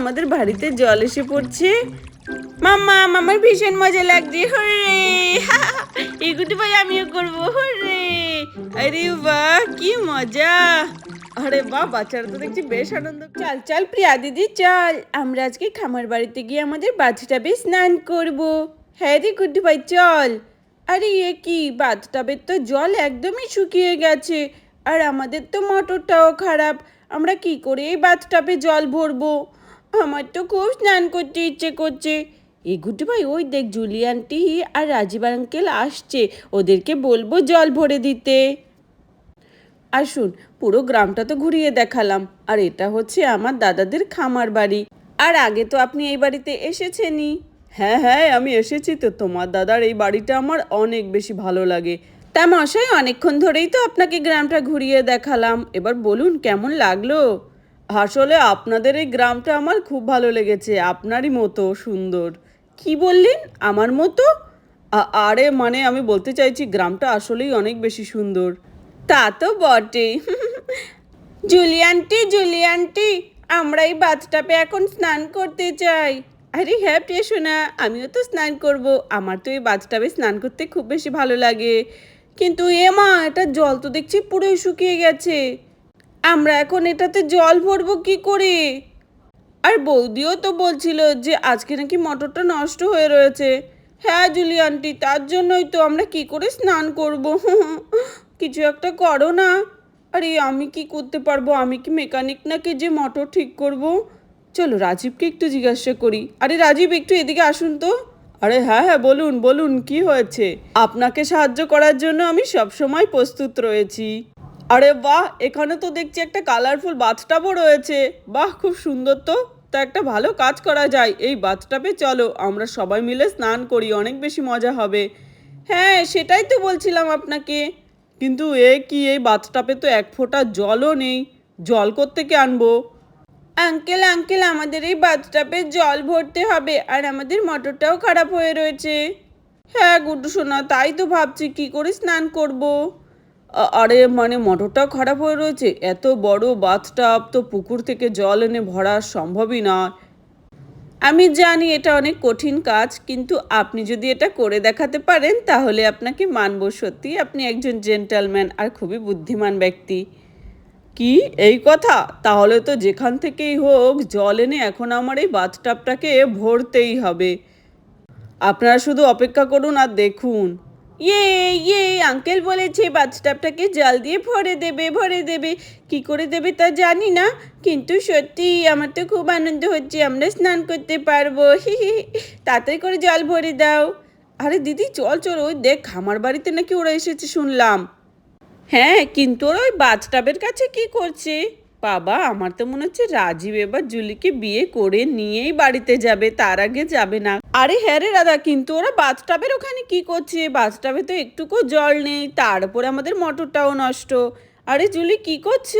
আমাদের বাড়িতে জল এসে পড়ছে। মাম্মা আমার ভীষণ মজা লাগছে হরে এই গুটি ভাই আমিও করব হরে আরে বাহ, কি মজা। আরে বাহ, বাচ্চারা তো দেখছি বেশ আনন্দ চল চল, প্রিয়া দিদি, চল। আমরা আজকে খামার বাড়িতে গিয়ে আমাদের বাথটাবে স্নান করব। হ্যাঁ রে গুড্ডু ভাই, চল। আরে এ কি বাথটাবের তো জল একদমই শুকিয়ে গেছে। আর আমাদের তো মোটরটাও খারাপ। আমরা কি করে এই বাথটাবে জল ভরবো? আমার তো খুব স্নান করতে ইচ্ছে করছে। এ গুড্ডু ভাই, ওই দেখ জুলিয়ানটি আর রাজীব আঙ্কেল আসছে, ওদেরকে বলব জল ভরে দিতে। আসুন, পুরো গ্রামটা তো ঘুরিয়ে দেখালাম, আর এটা হচ্ছে আমার দাদাদের খামার বাড়ি। আর আগে তো আপনি এই বাড়িতে এসেছেনই। হ্যাঁ হ্যাঁ আমি এসেছি তো, তোমার দাদার এই বাড়িটা আমার অনেক বেশি ভালো লাগে। তা মশাই, অনেকক্ষণ ধরেই তো আপনাকে গ্রামটা ঘুরিয়ে দেখালাম, এবার বলুন কেমন লাগল? আসলে আপনাদের এই গ্রামটা আমার খুব ভালো লেগেছে, আপনারই মতো সুন্দর। কি বললেন? আমার মতো? আরে মানে আমি বলতে চাইছি গ্রামটা আসলেই অনেক বেশি সুন্দর। তা তো বটে জুলিয়ান্টি জুলিয়ান্টি আমরা এই বাথটাপে এখন স্নান করতে চাই। আরে হ্যাঁ প্রিয় সোনা, আমিও তো স্নান করব। আমার তো এই বাথটাবে স্নান করতে খুব বেশি ভালো লাগে। কিন্তু এ মা, এটা জল তো দেখছি পুরোই শুকিয়ে গেছে। আমরা এখন এটাতে জল ভরবো কি করে? আর বৌদিও তো বলছিল যে আজকে নাকি মোটরটা নষ্ট হয়ে রয়েছে। হ্যাঁ জুলি আন্টি, তার জন্যই তো আমরা কি করে স্নান করব? কিছু একটা করো না। আরে আমি কি করতে পারব? আমি কি মেকানিক নাকি যে মোটর ঠিক করব? চলো রাজীবকে একটু জিজ্ঞাসা করি। আরে রাজীব, একটু এদিকে আসুন তো। আরে হ্যাঁ হ্যাঁ বলুন বলুন, কি হয়েছে? আপনাকে সাহায্য করার জন্য আমি সবসময় প্রস্তুত রয়েছি। আরে বাহ, এখানে তো দেখছি একটা কালারফুল বাথটাবও রয়েছে। বাহ, খুব সুন্দর তো। তা একটা ভালো কাজ করা যায়। এই বাথটাবে চলো, আমরা সবাই মিলে স্নান করি, অনেক বেশি মজা হবে। হ্যাঁ সেটাই তো বলছিলাম আপনাকে। কিন্তু এ কি, এই বাথটাপে তো এক ফোঁটা জলও নেই। জল কোত্থেকে আনব? আঙ্কেল আঙ্কেল, আমাদের এই বাথটাপে জল ভরতে হবে, আর আমাদের মোটরটাও খারাপ হয়ে রয়েছে। হ্যাঁ গুড্ডু সোনা, তাই তো ভাবছি, কি করে স্নান করব? আরে মানে মোটরটা খারাপ হয়ে রয়েছে। এত বড় বাথটাব তো পুকুর থেকে জল এনে ভরা সম্ভবই না। আমি জানি এটা অনেক কঠিন কাজ, কিন্তু আপনি যদি এটা করে দেখাতে পারেন, তাহলে আপনাকে মানব সত্যি। আপনি একজন জেন্টালম্যান আর খুবই বুদ্ধিমান ব্যক্তি। কি? এই কথা? তাহলে তো যেখান থেকেই হোক, জল এনে এখন আমার এই বাথটাবটাকে ভরতেই হবে। আপনারা শুধু অপেক্ষা করুন আর দেখুন। ইয়ে ইয়ে আঙ্কেল বলেছে বাথটাবটাকে জল দিয়ে ভরে দেবে ভরে দেবে। কি করে দেবে তা জানি না, কিন্তু সত্যি আমার তো খুব আনন্দ হচ্ছে, আমরা স্নান করতে পারব। হি হি। তাড়াতাড়ি করে জল ভরে দাও। আরে দিদি, চল চল, ওই দেখ খামার বাড়িতে নাকি ওরা এসেছে, শুনলাম। হ্যাঁ কিন্তু ওরা ওই বাথটাবের কাছে কি করছে? বাবা, আমার তো মনে হচ্ছে রাজীব এবার জুলিকে বিয়ে করে নিয়েই বাড়িতে যাবে, তার আগে যাবে না। আরে হ্যাঁ রে দাদা কিন্তু ওরা বাথটাবের ওখানে কি করছে? বাথটাবে তো একটুকু জল নেই, তার উপরে আমাদের মোটরটাও নষ্ট। আরে জুলি, কি করছ?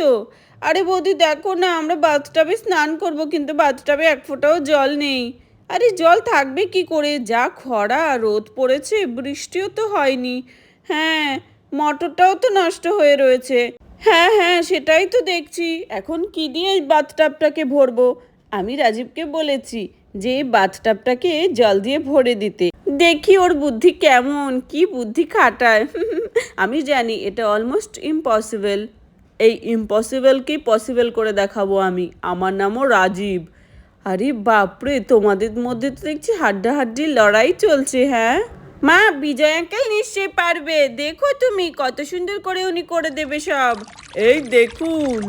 আরে বৌদি, দেখো না, আমরা বাথটাবে স্নান করব, কিন্তু বাথটাবে এক ফোঁটাও জল নেই। আরে জল থাকবে কি করে? যা খরা, রোদ পড়েছে, বৃষ্টিও তো হয়নি। হ্যাঁ মোটরটাও তো নষ্ট হয়ে রয়েছে। হ্যাঁ হ্যাঁ সেটাই তো দেখছি। এখন কি দিয়ে বাথটাবটাকে ভরবো? আমি রাজীবকে বলেছি যে বাথটাবটাকে জল দিয়ে ভরে দিতে। দেখি ওর বুদ্ধি কেমন, কি বুদ্ধি খাটায়। আমি জানি এটা অলমোস্ট ইম্পসিবল এই ইম্পসিবলকেই পসিবল করে দেখাবো আমি। আমার নামও রাজীব। আরে বাপরে, তোমাদের মধ্যে তো দেখছি হাড্ডাহাড্ডি লড়াই চলছে হ্যাঁ? মা, বিজয় আঙ্কেল নিশ্চয়ই পারবে। দেখো তুমি, কত সুন্দর করে উনি করে দেবে সব। এই দেখুন,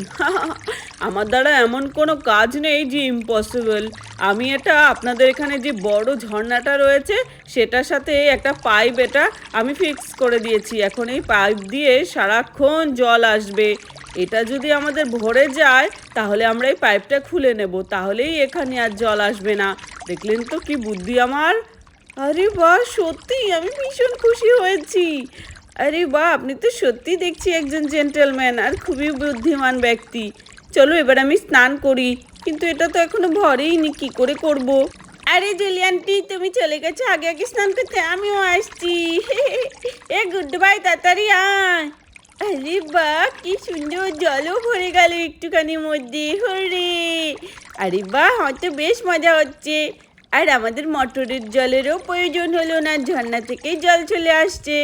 আমার দ্বারা এমন কোনো কাজ নেই যে ইম্পসিবল আমি এটা আপনাদের এখানে যে বড় ঝর্ণাটা রয়েছে, সেটার সাথে একটা পাইপ এটা আমি ফিক্স করে দিয়েছি। এখন এই পাইপ দিয়ে সারাক্ষণ জল আসবে। এটা যদি আমাদের ভরে যায়, তাহলে আমরা এই পাইপটা খুলে নেব। তাহলেই এখানে আর জল আসবে না। দেখলেন তো কি বুদ্ধি আমার? আরে বাহ, সত্যি? আমি ভীষণ খুশি হয়েছি। আরে বাহ, আপনি তো সত্যি দেখছি একজন জেন্টেলম্যান আর খুবই বুদ্ধিমান ব্যক্তি। চলো এবার আমি স্নান করি। কিন্তু এটা তো এখনও ভরেই নি, কি করে করব? আরে জুলিয়ান্টি, তুমি চলে গেছো আগে আগে স্নান করতে, আমিও আসছি। এ গুড বাই তাড়াতাড়ি আয়। আরে বা কি সুন্দর জলও ভরে গেল একটুখানি মধ্যে হরে আরে বাহ, হয়তো বেশ মজা হচ্ছে। আর আমাদের মটরের জলেরও প্রয়োজন হলো না, ঝর্ণা থেকেই জল চলে আসছে।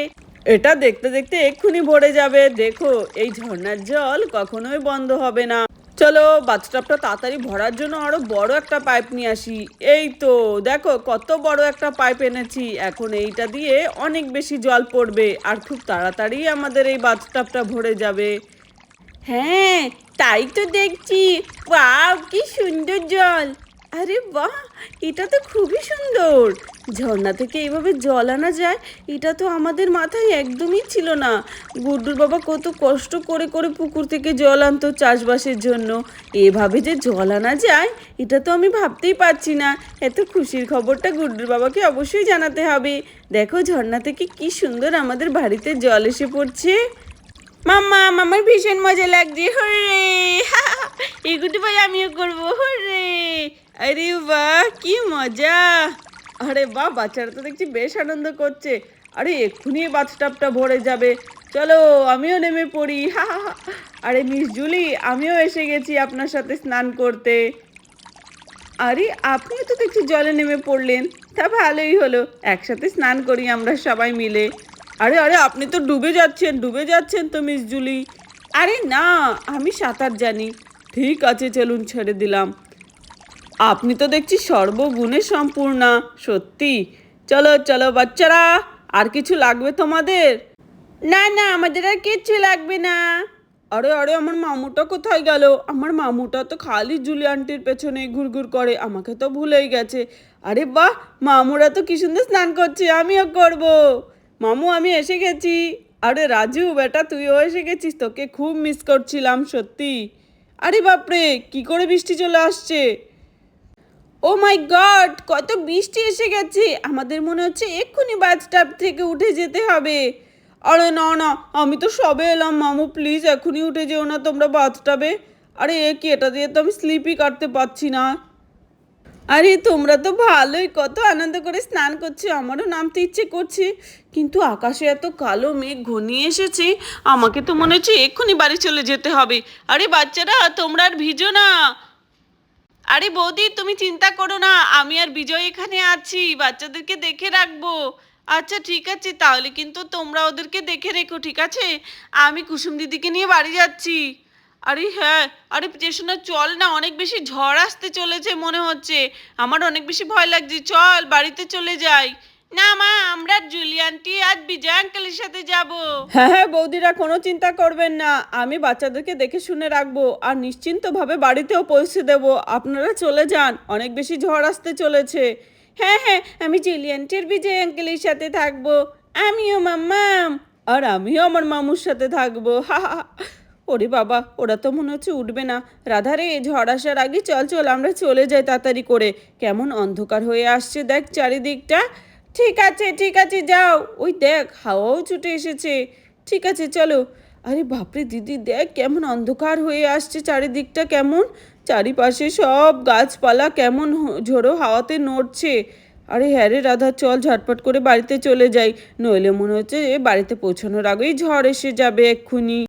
এটা দেখতে দেখতে এক্ষুনি ভরে যাবে। দেখো, এই ঝর্ণার জল কখনোই বন্ধ হবে না। চলো বাথটাবটা তাড়াতাড়ি ভরার জন্য আরও বড় একটা পাইপ নিয়ে আসি। এই তো, দেখো, কত বড় একটা পাইপ এনেছি। এখন এইটা দিয়ে অনেক বেশি জল পড়বে আর খুব তাড়াতাড়ি আমাদের এই বাথটাবটা ভরে যাবে। হ্যাঁ তাই তো দেখছি। বাহ কি সুন্দর জল! আরে বাহ, এটা তো খুবই সুন্দর। ঝর্ণা থেকে এইভাবে জল আনা যায়, এটা তো আমাদের মাথায় একদমই ছিল না। গুড্ডুর বাবা কত কষ্ট করে করে পুকুর থেকে জল আনতো চাষবাসের জন্য। এভাবে যে জল আনা যায়, এটা তো আমি ভাবতেই পারছি না। এত খুশির খবরটা গুড্ডুর বাবাকে অবশ্যই জানাতে হবে। দেখো ঝর্ণা থেকে কি সুন্দর আমাদের বাড়িতে জল এসে পড়ছে। মাম্মা মামার ভীষণ মজা লাগছে হরে এগুলো ভাই আমিও করব হরে আরে বাহ, কি মজা। আরে বাহ, বাচ্চারা তো দেখছি বেশ আনন্দ করছে। আরে এক্ষুনি বাথটাবটা ভরে যাবে। চলো, আমিও নেমে পড়ি। হা হা। আরে মিস জুলি, আমিও এসে গেছি আপনার সাথে স্নান করতে। আরে, আপনিও তো দেখছি জলে নেমে পড়লেন। তা ভালোই হলো, একসাথে স্নান করি আমরা সবাই মিলে। আরে আরে, আপনি তো ডুবে যাচ্ছেন ডুবে যাচ্ছেন তো মিস জুলি। আরে না, আমি সাঁতার জানি। ঠিক আছে, চলুন ছেড়ে দিলাম। আপনি তো দেখছি সর্বগুণে সম্পূর্ণা, সত্যি। চলো চলো বাচ্চারা, আর কিছু লাগবে তোমাদের? না না, আমাদের আর কিচ্ছু লাগবে না। আরে আরে, আমার মামুটা কোথায় গেল? আমার মামুটা তো খালি জুলি আন্টির পেছনে ঘুরঘুর করে, আমাকে তো ভুলেই গেছে। আরে বাহ, মামুরা তো কি সুন্দর স্নান করছে, আমিও করব। মামু, আমি এসে গেছি। আরে রাজু, বেটা, তুইও এসে গেছিস, তোকে খুব মিস করছিলাম, সত্যি। আরে বাপরে, কি করে বৃষ্টি চলে আসছে? ও মাই গড কত বৃষ্টি এসে গেছে। আমাদের মনে হচ্ছে এক্ষুনি বাথটাব থেকে উঠে যেতে হবে। আরে না না, আমি তো সবে এলাম, মামু প্লিজ এখনই উঠে যেও না তোমরা বাথটাবে আরে এ কি, এটা দিয়ে তো আমি স্লিপই কাটতে পারছি না। আরে তোমরা তো ভালোই, কত আনন্দ করে স্নান করছ, আমারও নামতে ইচ্ছে করছে। কিন্তু আকাশে এত কালো মেঘ ঘনিয়ে এসেছে, আমাকে তো মনে হচ্ছে এক্ষুনি বাড়ি চলে যেতে হবে। আরে বাচ্চারা, তোমরা আর ভিজো না। আরে বৌদি, তুমি চিন্তা করো না, আমি আর বিজয় এখানে আছি, বাচ্চাদেরকে দেখে রাখব। আচ্ছা ঠিক আছে, তাহলে কিন্তু তোমরা ওদেরকে দেখে রেখো, ঠিক আছে? আমি কুসুম দিদিকে নিয়ে বাড়ি যাচ্ছি। আরে হ্যাঁ আরে চেষণা চল না, অনেক বেশি ঝড় আসতে চলেছে মনে হচ্ছে। আমার অনেক বেশি ভয় লাগছে, চল বাড়িতে চলে যাই। না মা, আমরা জুলিয়ানটি আজ বিজয় আঙ্কেলের সাথে যাব। হ্যাঁ হ্যাঁ বৌদিরা কোনো চিন্তা করবেন না। আমি বাচ্চাদেরকে দেখে শুনে রাখব আর নিশ্চিন্তভাবে বাড়িতেও পৌঁছে দেব। আপনারা চলে যান, অনেক বেশি ঝড় আসতে চলেছে। হ্যাঁ হ্যাঁ আমি জুলিয়ানটির বিজয় আঙ্কেলের সাথে থাকব। আমিও মাম্মাম। আর আমিও আমার মামুর সাথে থাকব। হা। ওরে বাবা, ওরা তো মনে হচ্ছে উঠবে না। রাধারে, ঝড় আসার আগে চল চল, আমরা চলে যাই তাড়াতাড়ি করে। কেমন অন্ধকার হয়ে আসছে, দেখ চারিদিকটা। ঠিক আছে ঠিক আছে, যাও। ওই দেখ, হাওয়াও ছুটে এসেছে। ঠিক আছে, চলো। আরে বাপরে, দিদি, দেখ কেমন অন্ধকার হয়ে আসছে চারিদিকটা কেমন। চারিপাশে সব গাছপালা কেমন ঝোড়ো হাওয়াতে নড়ছে। আরে হ্যাঁ রে রাধা, চল ঝটপট করে বাড়িতে চলে যাই। নইলে মনে হচ্ছে বাড়িতে পৌঁছানোর আগেই ঝড় এসে যাবে এক্ষুনি।